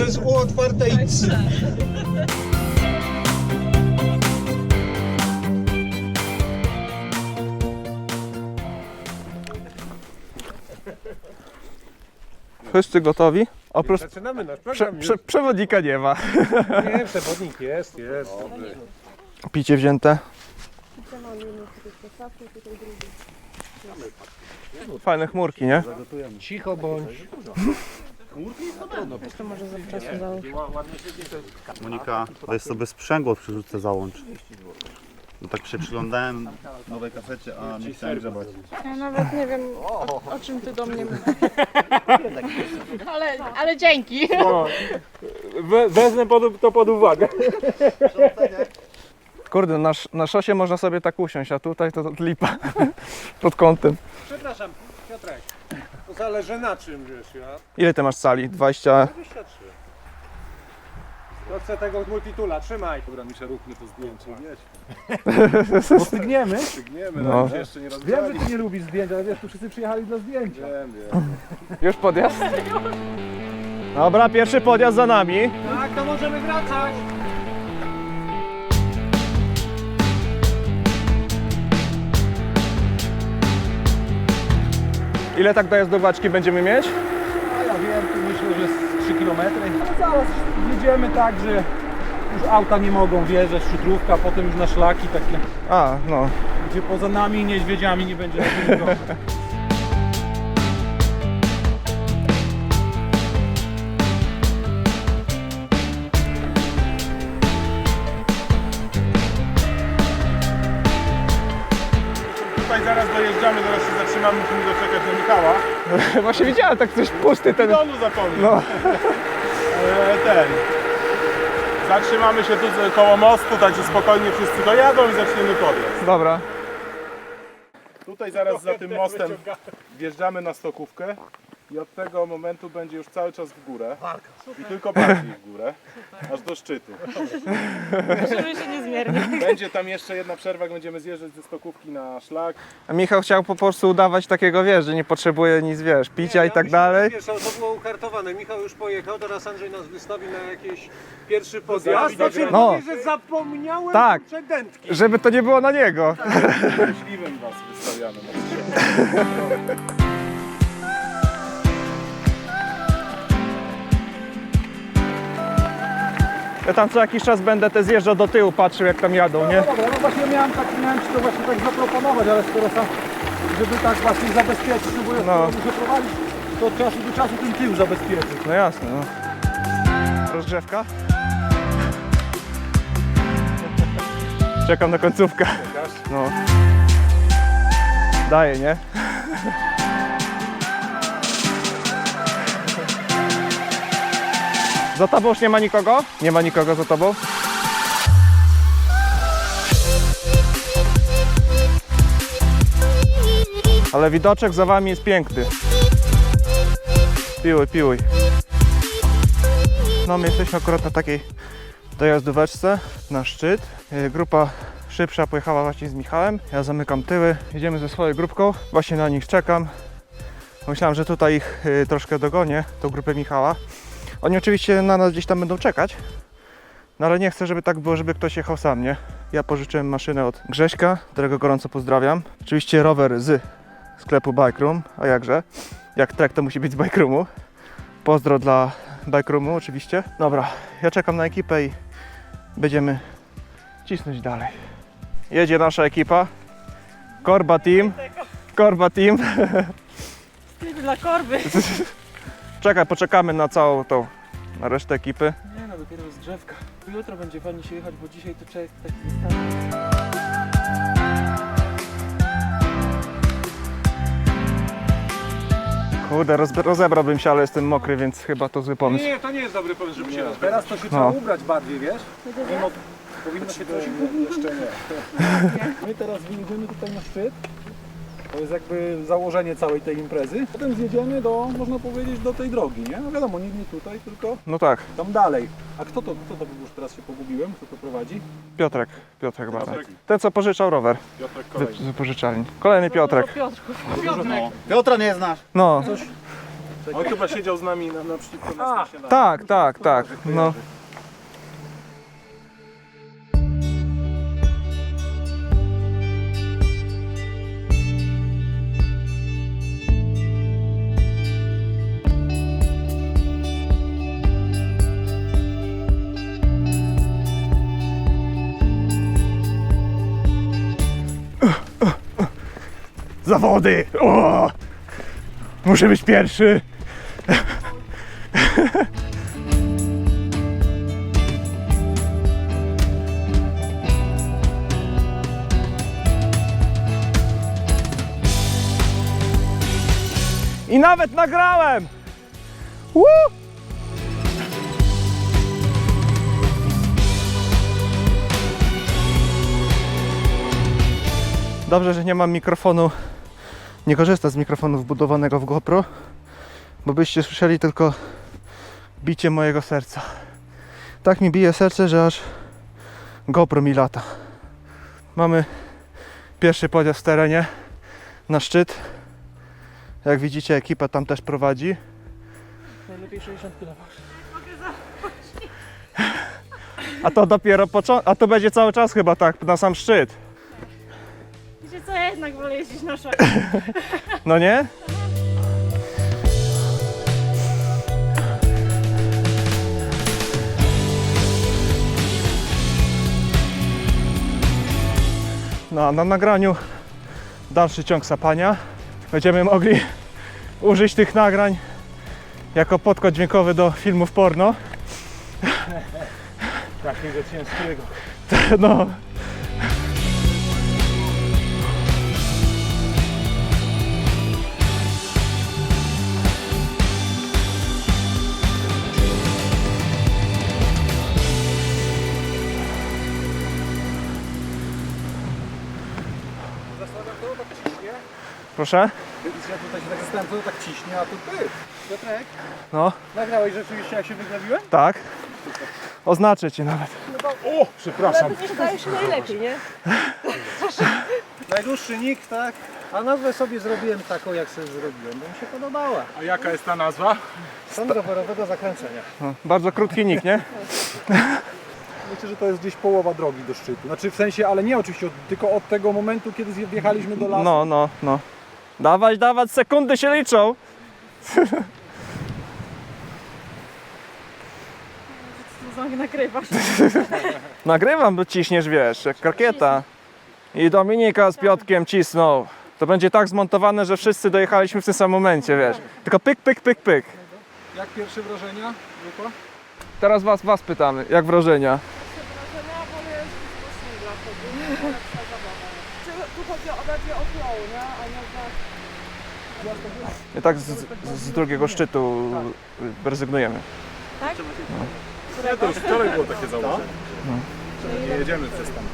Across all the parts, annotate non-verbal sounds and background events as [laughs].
przez U otwarte i c. Wszyscy gotowi? Oprócz Zaczynamy nasz prze, program prze, przewodnika nie ma. Nie, przewodnik jest, jest. Picie wzięte. Fajne chmurki, nie? Cicho bądź. Monika, weź sobie sprzęgło przy rzutce załącz. No tak się przyglądałem nowej kasecie, a nie chciałem grzebać. Ja nawet nie wiem, o, o czym ty do mnie mówisz. [laughs] Ale, ale dzięki. Wezmę pod, to pod uwagę. Kurde, na, sz- na szosie można sobie tak usiąść, a tutaj to, to lipa [laughs] pod kątem. Przepraszam, zależy na czym, wiesz, ja. Ile ty masz sali? 20. 23. To chcę tego multitula, trzymaj. Dobra, mi się róbmy to zdjęcie, wiesz. [laughs] Bo stygniemy? Stygniemy, No. no. się jeszcze nie Wiem, że ty nie lubisz zdjęć, ale wiesz, tu wszyscy przyjechali dla zdjęcia. Wiem, wiem. Już podjazd? Dobra, pierwszy podjazd za nami. Tak, to możemy wracać. Ile tak dojazdowaczki będziemy mieć? A ja wiem, tu myślę, że z 3 km. Ale zaraz jedziemy tak, że już auta nie mogą wjeżdżać, szutrówka, potem już na szlaki takie, A, no. gdzie poza nami i niedźwiedziami nie będzie [laughs] zaraz dojeżdżamy, zaraz się zatrzymamy, musimy doczekać do Michała. [laughs] Właśnie widziałem tak coś pusty ten. Donu zapomniał. No. [laughs] E, ten. Zatrzymamy się tu koło mostu, także spokojnie wszyscy dojadą i zaczniemy podjazd. Dobra. Tutaj zaraz za tym mostem wjeżdżamy na stokówkę i od tego momentu będzie już cały czas w górę. I tylko bardziej w górę, aż do szczytu. Żeby się niezmiernie. Będzie tam jeszcze jedna przerwa, jak będziemy zjeżdżać ze stokówki na szlak. A Michał chciał po prostu udawać takiego, wiesz, że nie potrzebuje nic, wiesz, picia i tak dalej. Wiesz, to było ukartowane. Michał już pojechał, teraz Andrzej nas wystawi na jakiś pierwszy podjazd. No. No. że zapomniałem Tak. kurczę, dętki. Żeby to nie było na niego. Myśliwym was wystawiamy na [laughs] strzał. Ja tam co jakiś czas będę te zjeżdżał do tyłu, patrzył jak tam jadą, nie? Dobra, no właśnie miałem, tak, miałem ci to właśnie tak zaproponować, ale skoro sam, żeby tak właśnie zabezpieczyć, no bo ja No. muszę prowadzić, to od czasu do czasu ten tył zabezpieczyć. No jasne, no. Rozgrzewka? Czekam na końcówkę. No. Daję, nie? Za tobą już nie ma nikogo? Nie ma nikogo za tobą? Ale widoczek za wami jest piękny. Piłuj, piłuj. No my jesteśmy akurat na takiej dojazdóweczce na szczyt. Yy, Grupa szybsza pojechała właśnie z Michałem. Ja zamykam tyły. Jedziemy ze swoją grupką. Właśnie na nich czekam. Myślałem, że tutaj ich yy, troszkę dogonię, tą grupę Michała. Oni oczywiście na nas gdzieś tam będą czekać. No ale nie chcę, żeby tak było, żeby ktoś jechał sam, nie? Ja pożyczyłem maszynę od Grześka, którego gorąco pozdrawiam. Oczywiście rower z sklepu Bike Room, a jakże? Jak trek to musi być z Bike Roomu. Pozdro dla Bike Roomu oczywiście. Dobra, ja czekam na ekipę i będziemy cisnąć dalej. Jedzie nasza ekipa. Korba Team. Korba Team. Dla korby. [laughs] Czekaj, poczekamy na całą tą, na resztę ekipy. Nie no, dopiero rozgrzewka. Jutro będzie fajnie się jechać, bo dzisiaj to człowiek taki. Kurde, roz, rozebrałbym się, ale jestem mokry, więc chyba to zły pomysł. Nie, to nie jest dobry pomysł, żeby się rozbiegać. Teraz to się trzeba ubrać bardziej, wiesz? Mimo, powinno się coś Jeszcze nie. [laughs] My teraz wyjedziemy tutaj na szczyt To jest jakby założenie całej tej imprezy. Potem zjedziemy do, można powiedzieć, do tej drogi, nie? No wiadomo, nie, nie tutaj, tylko No tak, tam dalej. A kto to, kto to już teraz się pogubiłem? Kto to prowadzi? Piotrek, Piotrek. Piotrek. Ten co pożyczał rower Piotrek z kolejny. z wypożyczalni. Kolejny Piotrek. Piotrków. No. Piotra nie znasz. No, On chyba siedział z nami na, naprzeciwko nas na śniadaniu. tak, tak, tak. No. Zawody! O! Muszę być pierwszy! I nawet nagrałem! Woo! Dobrze, że nie mam mikrofonu, nie korzystam z mikrofonu wbudowanego w GoPro, bo byście słyszeli tylko bicie mojego serca. Tak mi bije serce, że aż GoPro mi lata. Mamy pierwszy podjazd w terenie na szczyt. Jak widzicie, ekipa tam też prowadzi. Najlepiej 60 km. A to dopiero początek, a to będzie cały czas chyba tak, na sam szczyt. Wiecie co, ja jednak wolę jeździć na szok. [laughs] No nie? No, a na nagraniu dalszy ciąg sapania. Będziemy mogli użyć tych nagrań jako podkład dźwiękowy do filmów porno. Takiego ciężkiego. [laughs] No. Proszę? Ja tutaj się tak zastanawiam, co to tak ciśnie, a tu ty. Piotrek, No, nagrałeś rzeczywiście jak się wygrabiłem? tak. Oznaczę ci nawet. O, przepraszam. Przecież daje się najlepiej, nie? Najdłuższy nick, tak? A nazwę sobie zrobiłem taką, jak sobie zrobiłem, bo mi się podobała. A jaka jest ta nazwa? Stan rowerowego zakręcenia. No, bardzo krótki nick, nie? Myślę, że to jest gdzieś połowa drogi do szczytu. Znaczy w sensie, ale nie oczywiście, od, tylko od tego momentu, kiedy wjechaliśmy do lasu. No, no, no. Dawać, dawać, sekundy się liczą. Nagrywasz? [laughs] Nagrywam, bo ciśniesz, wiesz, jak rakieta. I Dominika z Piotkiem cisnął. To będzie tak zmontowane, że wszyscy dojechaliśmy w tym samym momencie, wiesz. Tylko pyk, pyk, pyk, pyk. Jak pierwsze wrażenia, grupa? Teraz was, was pytamy, jak wrażenia? Tu chodzi o bardziej o flow, nie? A nie o I tak z, z, z drugiego szczytu rezygnujemy. Tak? Nie, to już wczoraj było takie założenie. Że nie jedziemy przez tam.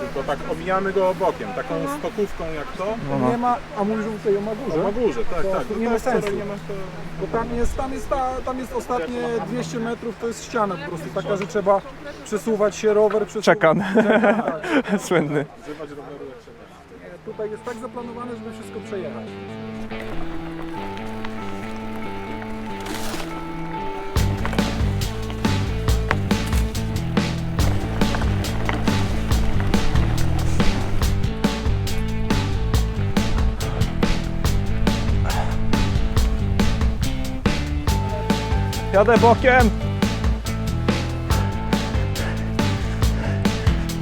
Tylko tak omijamy go bokiem, taką stokówką jak to. No, no. Nie ma, a mówisz tutaj o Magurze? Na górze, tak, To tak. To nie ma sensu. wczoraj Nie ma to... Bo tam jest, tam jest, ta, tam jest ostatnie 200 metrów, to jest ściana po prostu taka, że trzeba przesuwać się, rower przesuwać. Czekan. [laughs] Czekam, tak. Słynny. Tutaj jest tak zaplanowane, żeby wszystko przejechać. Jadę bokiem.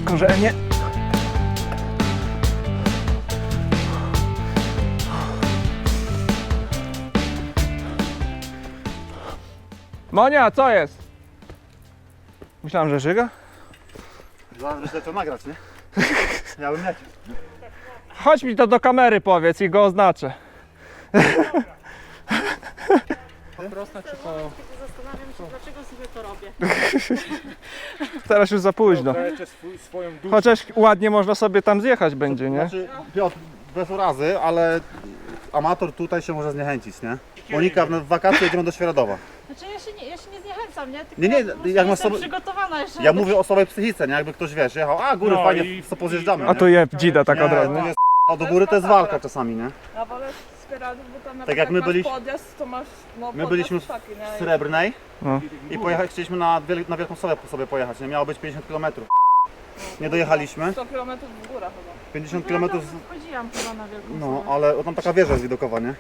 Korzenie. Monia, co jest? Myślałem, że żyga. Zaraz że to nagrać, nie? Ja bym leciał. Chodź mi to do kamery powiedz i go oznaczę. Zastanawiam się, dlaczego sobie to robię. Teraz już za późno. Jeszcze swój, swoją duszę. Chociaż ładnie można sobie tam zjechać będzie, nie? Znaczy, Piotr, bez urazy, ale amator tutaj się może zniechęcić, nie? Monika, w wakacje jedziemy do Świeradowa. Znaczy ja się nie, ja się nie zniechęcam, nie? Tylko Nie, nie, po prostu jak masz jestem sobie- przygotowana jeszcze. Ja mówię o sobie psychice, nie? Jakby ktoś, wiesz, jechał, a góry No fajnie, i- co pozjeżdżamy, A nie? tu je dzida tak Nie, od razu. to jest, a do góry to jest walka czasami, nie? Ja wolę Sferadów, bo tam Tak przykład jak my masz byli- podjazd, to masz no, My podjazd byliśmy w taki, nie? Srebrnej No. i pojechać, chcieliśmy na, wiel- na Wielką Sowę sobie pojechać, nie? Miało być 50 km. Nie dojechaliśmy, 100 km w górach chyba. 50 No, ja km, Chodziłam chyba na wielką no, ale tam taka wieża jest widokowa, nie?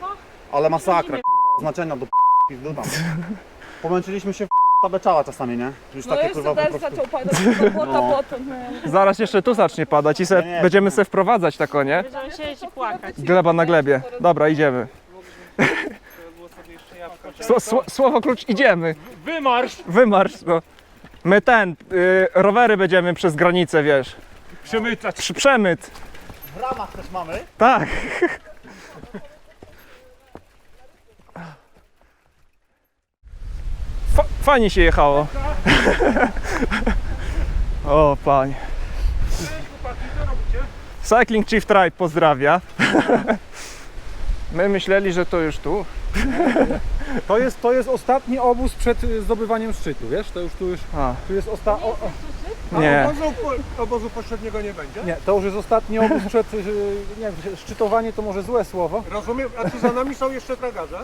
Ale masakra, oznaczenia do pizdu tam. Pomęczyliśmy się w tabeczała czasami, nie? Już No takie jeszcze kurwa po też prostu... zaczął padać błota No. potem. Zaraz jeszcze tu zacznie padać i se, Nie, nie. będziemy se wprowadzać tako, nie? Będziemy siedzieć i płakać. Gleba na glebie. Dobra, idziemy. Sło, sło, słowo klucz, idziemy. Wymarsz! Wymarsz, no. My ten, y, rowery będziemy przez granicę, wiesz. Przemycać. Przy, przemyt. W ramach też mamy. Tak. Fajnie się jechało. o, panie. Cycling Chief Tribe pozdrawia. My myśleli, że to już tu. To jest, to jest ostatni obóz przed y, zdobywaniem szczytu, wiesz? To już tu już, A, tu jest osta... O, o, nie. Obozu, obozu pośredniego nie będzie? nie, to już jest ostatni obóz przed, y, nie wiem, szczytowanie to może złe słowo. Rozumiem, a tu za nami są jeszcze tragarze?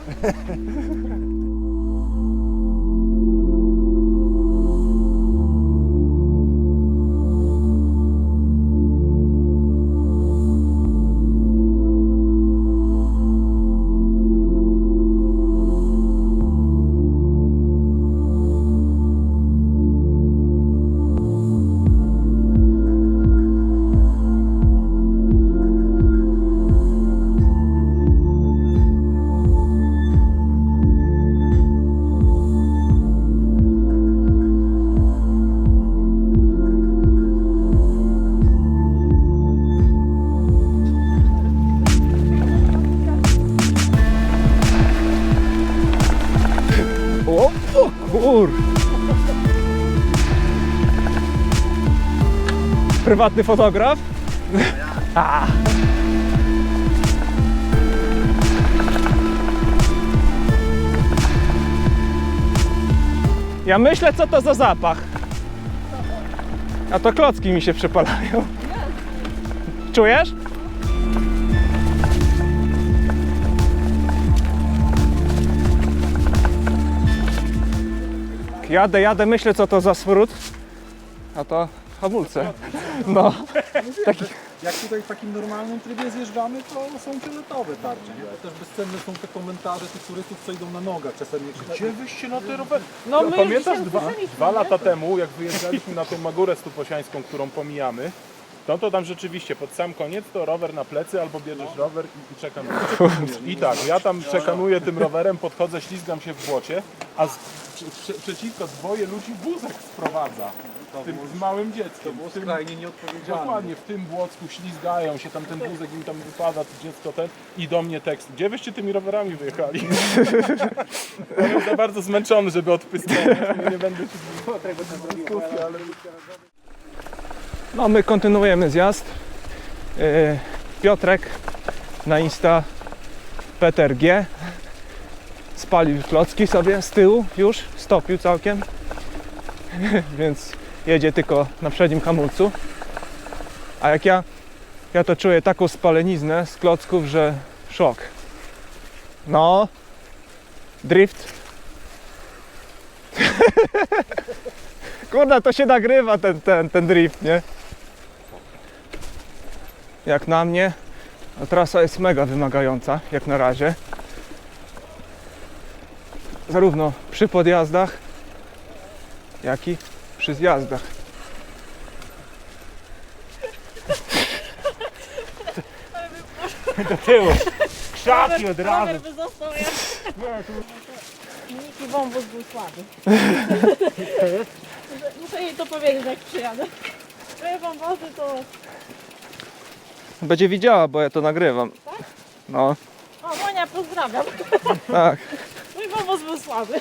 Prywatny fotograf? A. Ja myślę, co to za zapach. A to klocki mi się przypalają. Czujesz? Jadę, jadę, myślę co to za smród. A to hamulce. No. Taki, Jak tutaj w takim normalnym trybie zjeżdżamy, to są fioletowe tarcze. Nie? Też bezcenne są te komentarze tych turystów, co idą na nogach. Czasem nie Gdzie wyście na te rowery? No my Pamiętasz dwa, dwa lata temu, jak wyjeżdżaliśmy na tą Magurę Stuposiańską, którą pomijamy, no to tam rzeczywiście pod sam koniec to rower na plecy albo bierzesz rower i, i czekanujesz. I tak, ja tam czekanuję tym rowerem, podchodzę, ślizgam się w błocie, a z, przeciwko dwoje ludzi wózek sprowadza. Tym, z małym dzieckiem. było W tym- skrajnie nieodpowiedzialne. Dokładnie, w tym Błocku ślizgają się, tam ten wózek im tam wypada, to dziecko ten i do mnie tekst. Gdzie wyście tymi rowerami wyjechali? [laughs] Byłem za bardzo zmęczony, żeby odpyskać, nie będę się dyskusji, ale... No my kontynuujemy zjazd. Yy, Piotrek na Insta Peter G. Spalił klocki sobie z tyłu już, stopił całkiem. [laughs] Więc jedzie tylko na przednim hamulcu. A jak ja, ja to czuję taką spaleniznę z klocków, że szok. No, drift. [laughs] Kurna, to się nagrywa ten, ten, ten drift, nie? Jak na mnie, trasa jest mega wymagająca, jak na razie. Zarówno przy podjazdach, jak i przy zjazdach. Do tyłu. Krzaki od razu. Rower by został jak... Niki wąwóz był słaby. [laughs] Muszę- jej to powiedzieć jak przyjadę. Twoje wąwozy to... Będzie widziała, bo ja to nagrywam. No, O Monia, pozdrawiam. tak. Mój wąwóz był słaby. [laughs]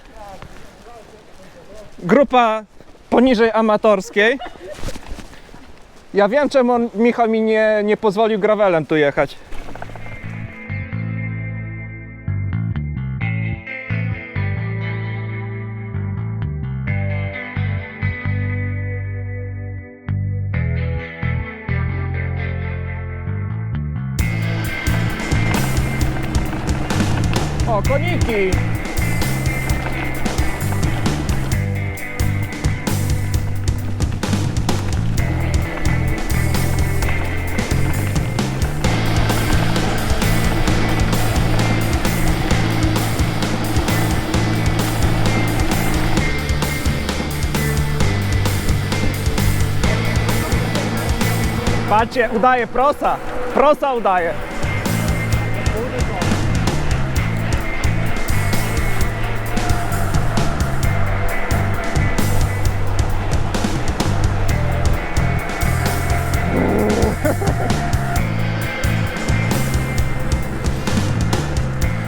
Grupa poniżej amatorskiej. Ja wiem, czemu on, Michał mi nie, nie pozwolił gravelem tu jechać. O, koniki! Patrzcie, udaje prosa. Prosa udaje.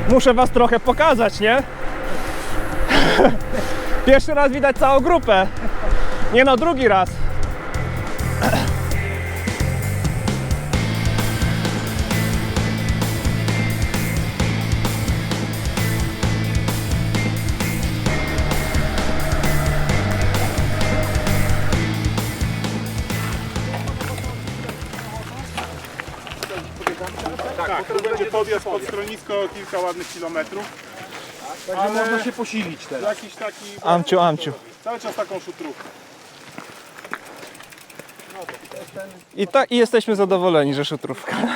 Muszę was trochę pokazać, nie? [laughs] Pierwszy raz widać całą grupę. Nie no, drugi raz. Schronisko kilka ładnych kilometrów. Także Ale- można się posilić teraz. Jakiś taki... Amciu, amciu. Cały czas taką szutrówkę. I, ta, I jesteśmy zadowoleni, że szutrówka. [laughs]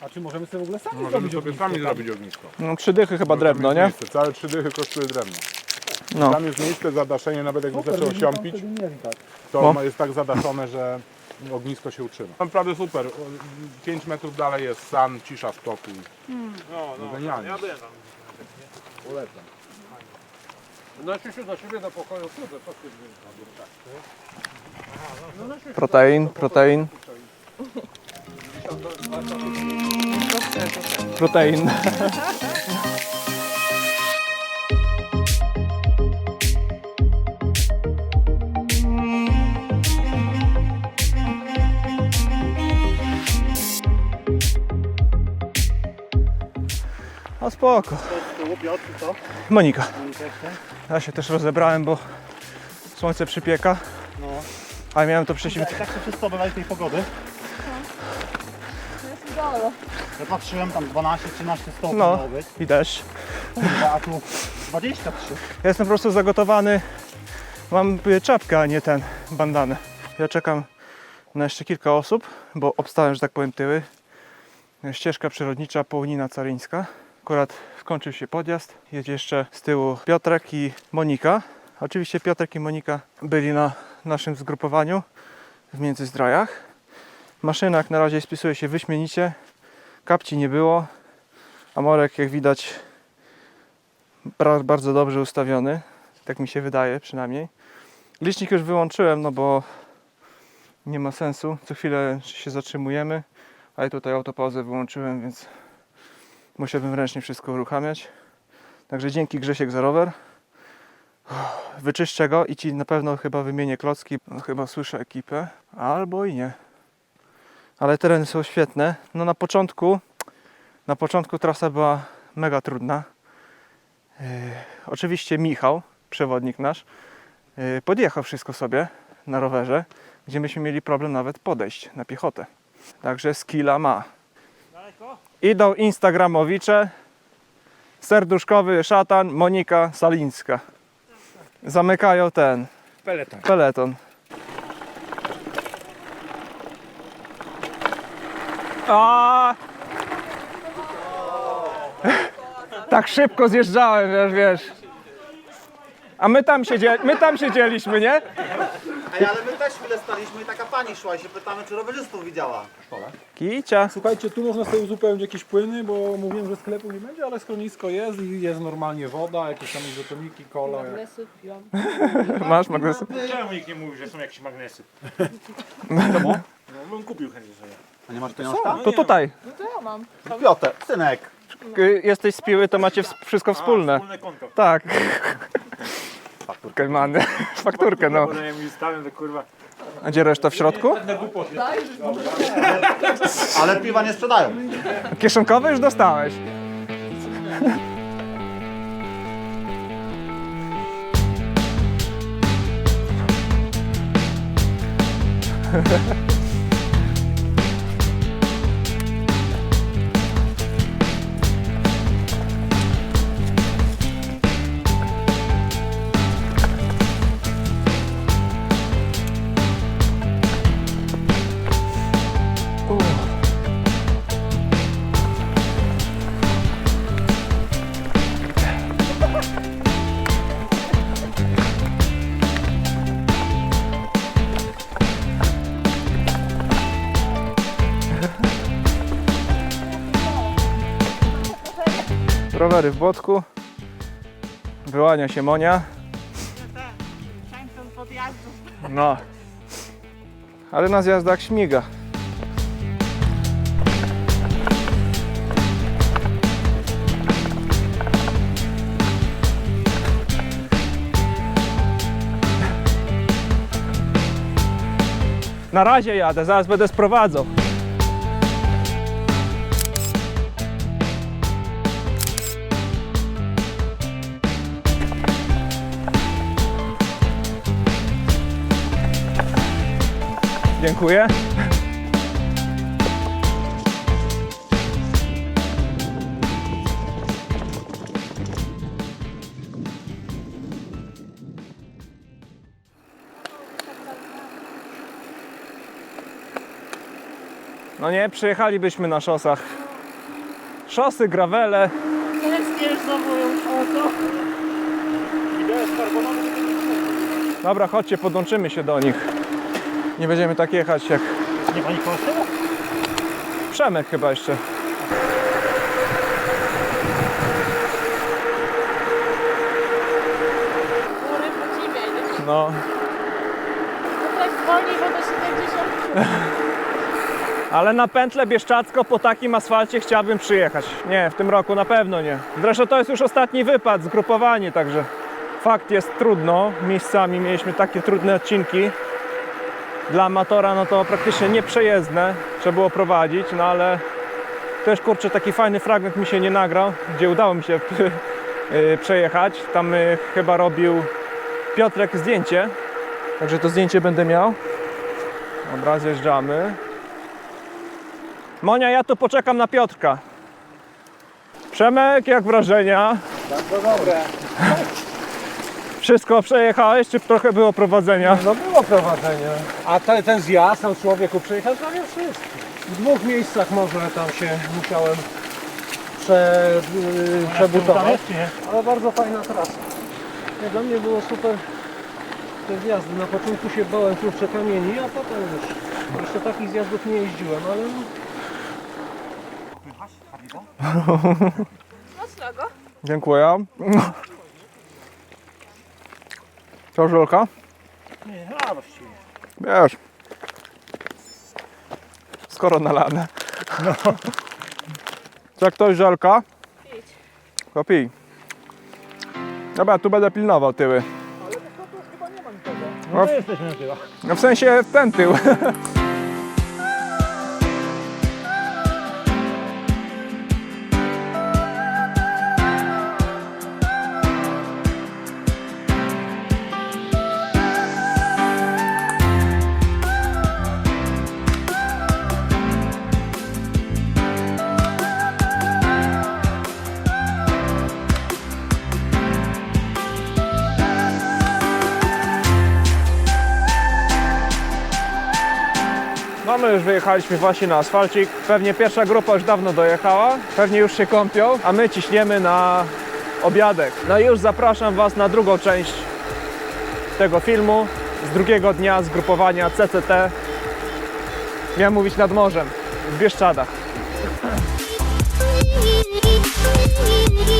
A czy możemy sobie w ogóle sami Możemy zrobić sobie ognisko? sami zrobić ognisko. No, trzy dychy chyba drewno, nie? Miejsce. Całe trzy dychy kosztuje drewno. No. Tam jest miejsce, zadaszenie, nawet jakby Super, tam siąpić, wtedy tak. to No. ma- jest tak zadaszone, że ognisko się utrzyma. Naprawdę super. 5 metrów dalej jest san, cisza, spokój. No, no, genialnie. Polecam. Na Krzysiu, do siebie do pokoju, kurde, co ty Protein, protein. Protein. [laughs] A spoko. Monika. Ja się też rozebrałem, bo słońce przypieka. A miałem to prześwit... Tak się wszystko wydaje tej pogody. Ja patrzyłem tam 12-13 stopni No. miało być. i. Kurwa, a tu 23. Ja jestem po prostu zagotowany. Mam y, czapkę, a nie ten bandanę. Ja czekam na jeszcze kilka osób, bo obstałem, że tak powiem, tyły. Ścieżka przyrodnicza Połnina Caryńska. Akurat skończył się podjazd. Jedzie jeszcze z tyłu Piotrek i Monika. Oczywiście Piotrek i Monika byli na naszym zgrupowaniu w Międzyzdrojach. Maszyna jak na razie spisuje się wyśmienicie. Kapci nie było. Amorek jak widać bardzo dobrze ustawiony, tak mi się wydaje przynajmniej. Licznik już wyłączyłem, no bo nie ma sensu. Co chwilę się zatrzymujemy, ale tutaj autopauzę wyłączyłem, więc musiałbym ręcznie wszystko uruchamiać. Także dzięki Grzesiek za rower. Wyczyszczę go i Ci na pewno chyba wymienię klocki. No, chyba słyszę ekipę, albo i nie. Ale tereny są świetne. No na początku, na początku trasa była mega trudna. Yy, oczywiście Michał, przewodnik nasz, yy, podjechał wszystko sobie na rowerze, gdzie myśmy mieli problem nawet podejść na piechotę. Także skilla ma. Idą instagramowicze, serduszkowy szatan, Monika Salińska. Zamykają ten Peleton. peleton. A! Tak szybko zjeżdżałem, wiesz, wiesz. A my tam, siedzie, my tam siedzieliśmy, nie? Ej, ale my też chwilę staliśmy i taka pani szła i się pytamy, czy rowerzystów widziała. Kicia. Słuchajcie, tu można sobie uzupełnić jakieś płyny, bo mówiłem, że sklepu nie będzie, ale schronisko jest i jest normalnie woda, jakieś tam izotoniki, kola. [laughs] Masz magnesy? Czemu nikt nie mówi, że są jakieś magnesy? Czemu? No, bym kupił chętnie sobie. A nie masz pieniążka? To tutaj. To ja mam. Piotr, synek. Y, Jesteś z piły, to macie ws- wszystko wspólne. Wspólne konto. Tak. Fakturkę mamy. [laughs] Fakturkę, no. Bo ja mi stawiam, to kurwa. A gdzie reszta w środku? Ale piwa nie sprzedają. Kieszonkowe już dostałeś. [laughs] W Błotku. Wyłania się Monia. No. Ale na zjazdach śmiga. Na razie jadę, zaraz będę sprowadzał. Dziękuję. No nie, przyjechalibyśmy na szosach. Szosy, gravele. Teraz już zawołują auto. Dobra, chodźcie, podłączymy się do nich. Nie będziemy tak jechać jak Nie? Przemek chyba jeszcze. Góry. No, tak bo do 70. [laughs] ale na pętlę Bieszczacko po takim asfalcie chciałbym przyjechać. Nie, w tym roku na pewno nie. Zresztą to jest już ostatni wypad, zgrupowanie, także fakt jest trudno. Miejscami mieliśmy takie trudne odcinki. Dla amatora no to praktycznie nieprzejezdne, trzeba było prowadzić, no ale też kurczę taki fajny fragment mi się nie nagrał, gdzie udało mi się [laughs] y, przejechać. Tam y, chyba robił Piotrek zdjęcie, także to zdjęcie będę miał. Dobra, zjeżdżamy. Monia, ja tu poczekam na Piotrka. Przemek, jak wrażenia? Bardzo dobre. Wszystko przejechałeś, czy trochę było prowadzenia? No było prowadzenie. A te, ten zjazd tam człowieku przejechał prawie wszystko. W dwóch miejscach może tam się musiałem prze, yy, przebudować. Ale bardzo fajna trasa. Nie, dla mnie było super te zjazdy. Na początku się bałem kurczę kamieni, a potem już. Jeszcze takich zjazdów nie jeździłem, ale no, [laughs] Mocnego. Dziękuję. Co, Żolka? Nie, a właściwie. Wiesz. Skoro nalane. No. Co ktoś żelka? Pić. To pij. Dobra, tu będę pilnował tyły. No, w- jesteśmy na tyłach. no w sensie w ten tył. [laughs] No już wyjechaliśmy właśnie na asfalcik. Pewnie pierwsza grupa już dawno dojechała. Pewnie już się kąpią, a my ciśniemy na obiadek. No i już zapraszam Was na drugą część tego filmu. z drugiego dnia zgrupowania CCT. Miałem mówić nad morzem, w Bieszczadach. [laughs]